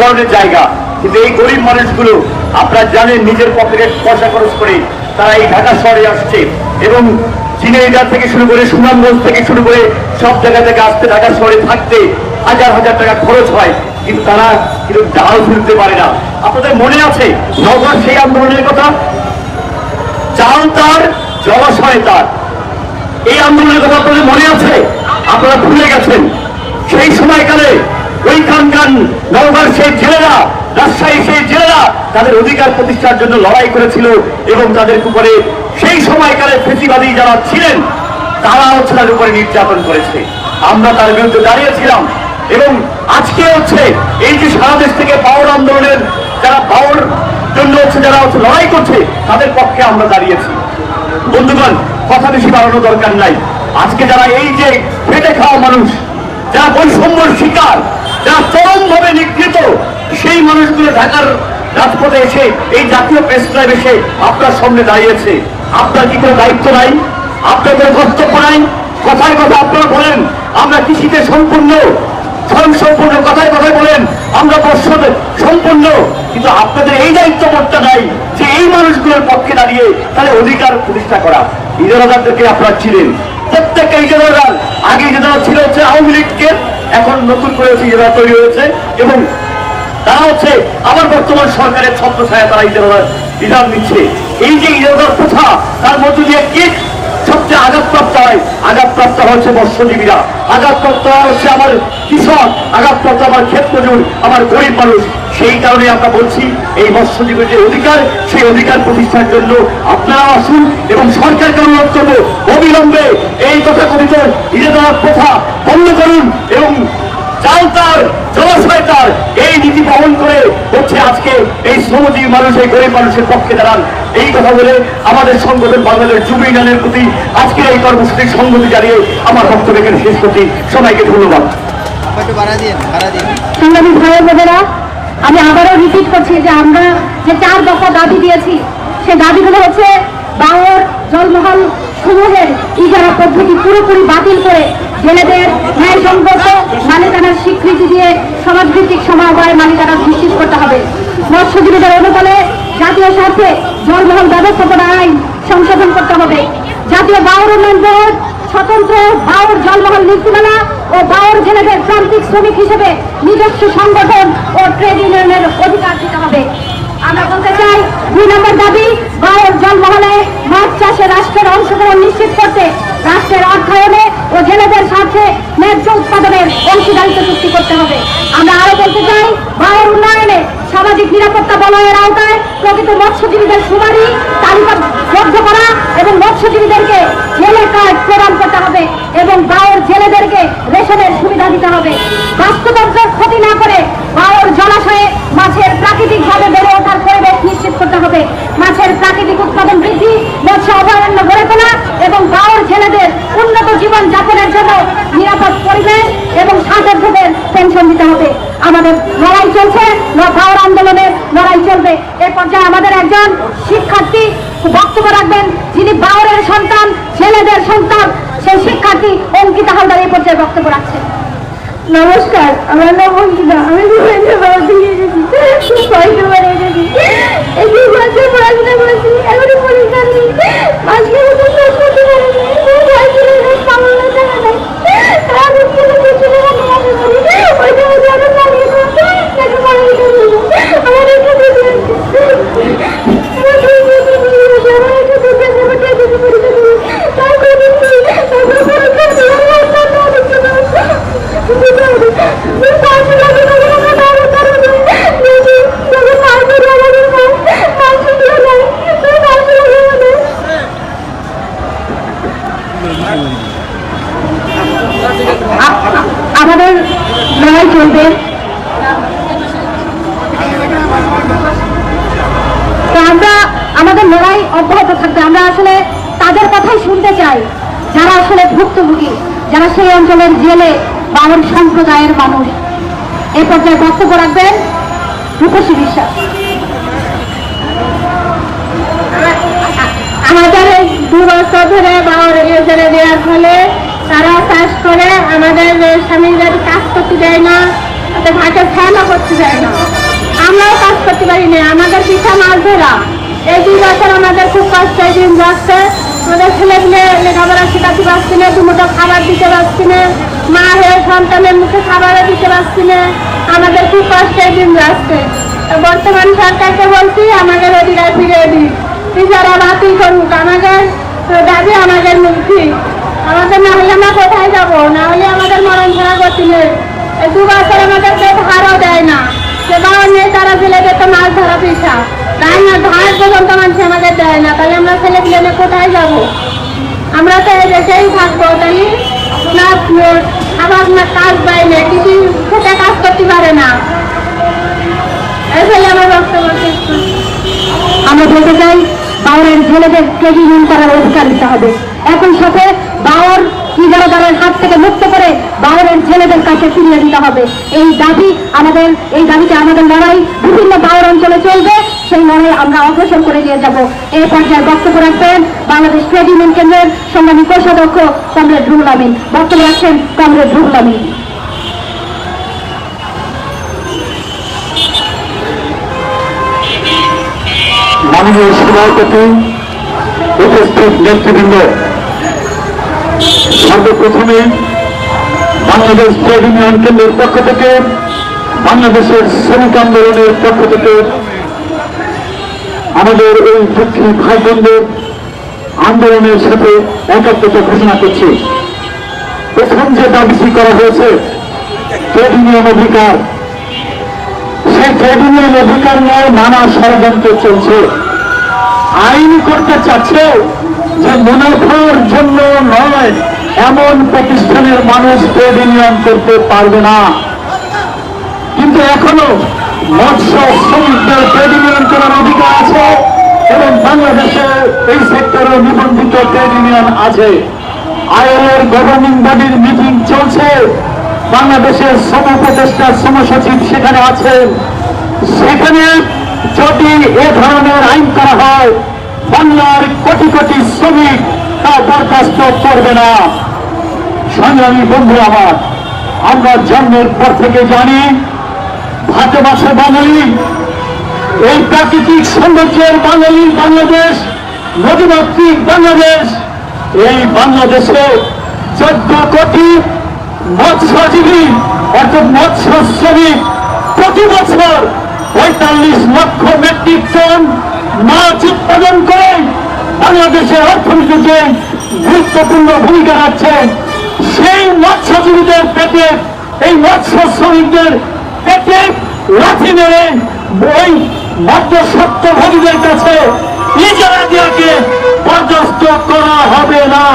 ধরনের জায়গা। কিন্তু এই গরিব মানুষগুলো, আপনারা জানেন, নিজের পকেটে পয়সা খরচ করে তারা এই ঢাকা শহরে আসছে এবং ঝিনাইদহ থেকে শুরু করে সুনামগঞ্জ থেকে শুরু করে সব জায়গা থেকে আসতে ঢাকা শহরে থাকতে হাজার হাজার টাকা খরচ হয়, কিন্তু তারা কিন্তু ডাল ফিরতে পারে না। আপনাদের মনে আছে নগর সেই আন্দোলনের কথা? চাল তার, জলাশয় তার। এই আন্দোলনের কথা আপনাদের মনে আছে? আপনারা ভুলে গেছেন। সেই সময়কালে ওইখানকার নওগাঁর সেই জেলেরা রাজশাহী সেই জেলেরা তাদের অধিকার প্রতিষ্ঠার জন্য লড়াই করেছিল এবং তাদের উপরে সেই সময়কালে ফেসিবাদী যারা ছিলেন, তারা হচ্ছে তাদের উপরে নির্যাতন করেছে। আমরা তার বিরুদ্ধে দাঁড়িয়েছিলাম এবং আজকে হচ্ছে এই যে সারা দেশ থেকে পাওয়ার আন্দোলনের যারা পাওয়ার জন্য হচ্ছে যারা হচ্ছে লড়াই করছে, তাদের পক্ষে আমরা দাঁড়িয়েছি। বন্ধুগণ, কথা বেশি বাড়ানো দরকার নাই। আজকে যারা এই যে ফেটে খাওয়া মানুষ, যারা বৈষম্যর শিকার যারা চরমভাবে নিগৃহীত সেই মানুষগুলো ঢাকার রাজপথে এসে, এই জাতীয় প্রেস ক্লাব এসে আপনার সামনে দাঁড়িয়েছে। আপনার কি কোনো দায়িত্ব নাই? আপনার কোনো কর্তব্য নাই? কথায় কথা আপনারা বলেন, আমরা কৃষিতে সম্পূর্ণ স্বয়ং সম্পূর্ণ, কথায় কথায় বলেন, আমরা বর্ষতে সম্পূর্ণ, কিন্তু আপনাদের এই দায়িত্ব করতে নাই যে এই মানুষগুলোর পক্ষে দাঁড়িয়ে তাদের অধিকার প্রতিষ্ঠা করা। ইজারাদারদেরকে আপনারা ছিলেন প্রত্যেকটা ইজারাদার আগে ইজারা ছিল হচ্ছে আওয়ামী লীগকে এখন নতুন করে ইজারা তৈরি হয়েছে এবং তারা হচ্ছে আবার বর্তমান সরকারের ছত্র ছায়া তারা ইজারাদার ইজার নিচ্ছে এই যে ইজারাদার প্রথা, তার মধ্য দিয়ে কি সবচেয়ে আঘাতপ্রাপ্ত হয়? আঘাতপ্রাপ্ত হচ্ছে মৎস্যজীবীরা। আঘাতপ্রাপ্ত হচ্ছে আমার কৃষক, আঘাতপ্রাপ্ত আমার ক্ষেত মজুর, আমার গরিব মানুষ। সেই কারণে আমরা বলছি, এই মৎস্যজীবীর যে অধিকার, সেই অধিকার প্রতিষ্ঠার জন্য আপনারা আসুন এবং সরকারকে অনুরোধ করব অবিলম্বে এই তথাকথিত ইজেদার প্রথা বন্ধ করুন এবং চাল তার জলাশয় তার এই নীতি পালন করে হচ্ছে আজকে এই শ্রমজীবী মানুষ এই গরিব মানুষের পক্ষে দাঁড়ান। এই কথা বলে আমাদের সংগঠন বাংলাদেশ যুব ইউনিয়নের প্রতি আজকে এই কর্মসূচির সংগতি জানিয়ে আমার বক্তব্য এখানে শেষ করছি। সবাইকে ধন্যবাদ। একটু বাড়া দিন বাড়া দিন। সাংবাদিক ভাই বোনেরা আমি আবারও রিপিট করছি যে আমরা যে চার দফা দাবি দিয়েছি সেই দাবিগুলো হচ্ছে বাংলার জলমহল সমূহের ইজারা পদ্ধতি পুরোপুরি বাতিল করে জেলেদের ন্যায়সঙ্গত মালিকানার স্বীকৃতি দিয়ে সমাজভিত্তিক সমবায় মালিকানা নিশ্চিত করতে হবে। মৎস্যজীবীদের অনুকূলে জাতীয় স্বার্থে জলমহল ব্যবস্থাপনা আইন সংশোধন করতে হবে। জাতীয় বাউর উন্নয়ন বোর্ড স্বতন্ত্র বাউর জলমহল নীতিমালা ও বাউর জেলেদের প্রান্তিক শ্রমিক হিসেবে নিজস্ব সংগঠন ও ট্রেড ইউনিয়নের অধিকার দিতে হবে। আমরা বলতে চাই, দুই নম্বর দাবি বাউর জলমহলে মাছ চাষে রাষ্ট্রের অংশগ্রহণ নিশ্চিত করতে রাষ্ট্রের অর্থায়নে ও জেলেদের স্বার্থে ন্যায্য উৎপাদনের অংশীদারিত্ব চুক্তি করতে হবে। আমরা আরও বলতে চাই বাউর উন্নয়নে সামাজিক নিরাপত্তা বলয়ের আওতায় প্রকৃত মৎস্যজীবীদের সুপারি তালিকাবদ্ধ করা এবং মৎস্যজীবীদেরকে জেলে কার্ড প্রদান করতে হবে এবং বাউর জেলেদেরকে রেশনের সুবিধা দিতে হবে বাস্তুতন্ত্রের ক্ষতি না করে বাউর জলাশয়ে মাছের প্রাকৃতিকভাবে বেড়ে ওঠার পরিবেশ নিশ্চিত করতে হবে মাছের প্রাকৃতিক উৎপাদন বৃদ্ধি মৎস্য অভয়ারণ্য গড়ে তোলা এবং বাউর ছেলেদের উন্নত জীবন যাপনের জন্য নিরাপদ পরিবেশ এবং সাধারণদের পেনশন দিতে হবে আমাদের লড়াই চলছে ল- বাউর আন্দোলনের লড়াই চলবে এ পর্যায়ে আমাদের একজন শিক্ষার্থী বক্তব্য রাখবেন যিনি বাউরের সন্তান ছেলেদের সন্তান শিক্ষার্থী অঙ্কিতা হালদার এই পর্যায়ে বক্তব্য রাখছেন। নমস্কার আমার নাম অঙ্কিতা। আমি এসেছি। আমরা আমাদের লড়াই অব্যাহত থাকবে। আমরা আসলে তাদের কথাই শুনতে চাই। যারা আসলে ভুক্তভোগী, যারা সেই অঞ্চলের জেলে বামন সম্প্রদায়ের মানুষ এই পর্যায়ে বক্তব্য রাখবেন রূপসী বিশ্বাস। আমাদের দু বছর ধরে দেওয়ার ফলে তারা চাষ করে, আমাদের স্বামীদের কাজ করতে দেয় না তো ঘাটে ফ্যানও করতে যায় না। করতে পারি না আমাদের পিঠা মাছ ধরা। এই দুই বছর আমাদের খুব কষ্ট দিন যাচ্ছে। আমাদের ছেলে পেলে লেখাপড়া শেখাতে পারছি না দুমুটো খাবার দিতে পারছি না। মা হয়ে সন্তানের মুখে খাবারও দিতে পারছি না। আমাদের খুব কষ্ট দিন যাচ্ছে। বর্তমান সরকারকে বলছি, আমাদের অধিকার ফিরিয়ে দিই টিচাররা বাতিল করুক, আমাদের দাবি আমাদের মুক্তি আমাদের না হলে আমরা কোথায় যাব? না হলে আমাদের মরণ ছাড়া করতে নেই। দু বছর আমাদের পেট হারও দেয় না। সে বাবা নেই তারা ছেলে তো মাছ পিঠা তাই না? না। তাহলে আমরা ছেলে পেলে কোথায় যাব? আমরা তো তাই না? না কাজ কিছু খেতে কাজ করতে পারে না। আমরা বলতে চাই বাউরের ছেলেদের ট্রেনিং করার অধিকার দিতে হবে। একই সাথে বাউর ইজারাদারের হাত থেকে মুক্ত করে বাউরের ছেলেদের কাছে ফিরিয়ে দিতে হবে। এই দাবি আমাদের, এই দাবিতে আমাদের লড়াই বিভিন্ন বাউর অঞ্চলে চলবে। সেই লড়াই আমরা অগ্রসর করে নিয়ে যাব। এই পর্যায়ে বক্তব্য রাখবেন বাংলাদেশ ট্রেড ইউনিয়ন কেন্দ্রের সম্মানী কোষাধ্যক্ষ কমরেড রুহুল আমিন। বক্তব্য রাখছেন কমরেড রুহুল আমিন। মাননীয় সভাপতি উপস্থিত নেতৃবৃন্দ সর্বপ্রথমে বাংলাদেশ ট্রেড ইউনিয়ন কেন্দ্রের পক্ষ থেকে বাংলাদেশের শ্রমিক আন্দোলনের পক্ষ থেকে আমাদের এই দুঃখী ভাই বোনদের আন্দোলনের সাথে একাত্মতা ঘোষণা করছি। প্রথম যে দাবিটি করা হয়েছে, ট্রেড ইউনিয়ন অধিকার, সেই ট্রেড ইউনিয়ন অধিকার নিয়ে নানা ষড়যন্ত্র চলছে। আইন করতে চাচ্ছে যে মুনাফার জন্য নয়, এমন প্রতিষ্ঠানের মানুষ ট্রেড ইউনিয়ন করতে পারবে না। কিন্তু এখনও মৎস্য শ্রমিকদের ট্রেড ইউনিয়ন করার অধিকার আছে এবং বাংলাদেশে এই সেক্টরে নিবন্ধিত ট্রেড ইউনিয়ন আছে। আইএলএর গভর্নিং বডির মিটিং চলছে। বাংলাদেশের শ্রম উপদেষ্টা, শ্রম সচিব সেখানে আছেন। সেখানে যদি এ ধরনের আইন করা হয় বাংলার কোটি কোটি শ্রমিক তা বরখাস্ত করবে না। সংগ্রামী বন্ধু আমার, আমরা জন্মের পর থেকে জানি ভারতবর্ষে বাঙালি, এই প্রাকৃতিক সৌন্দর্যের বাঙালি বাংলাদেশ, নদীমাতৃক বাংলাদেশ, এই বাংলাদেশে চোদ্দ কোটি মৎস্যজীবী, অর্থাৎ মৎস্য শ্রমিক, প্রতি বছর পঁয়তাল্লিশ লক্ষ মেট্রিক টন মাছ উৎপাদন করে বাংলাদেশের অর্থনীতিতে গুরুত্বপূর্ণ ভূমিকা রাখছে। সেই মৎস্যজীবীদের পেটে, এই মৎস্য শ্রমিকদের পেটে লাঠি মেরে ওই মধ্যসত্ত্বভোগীদের কাছে ইজারা দিয়াকে বরদাস্ত করা হবে না।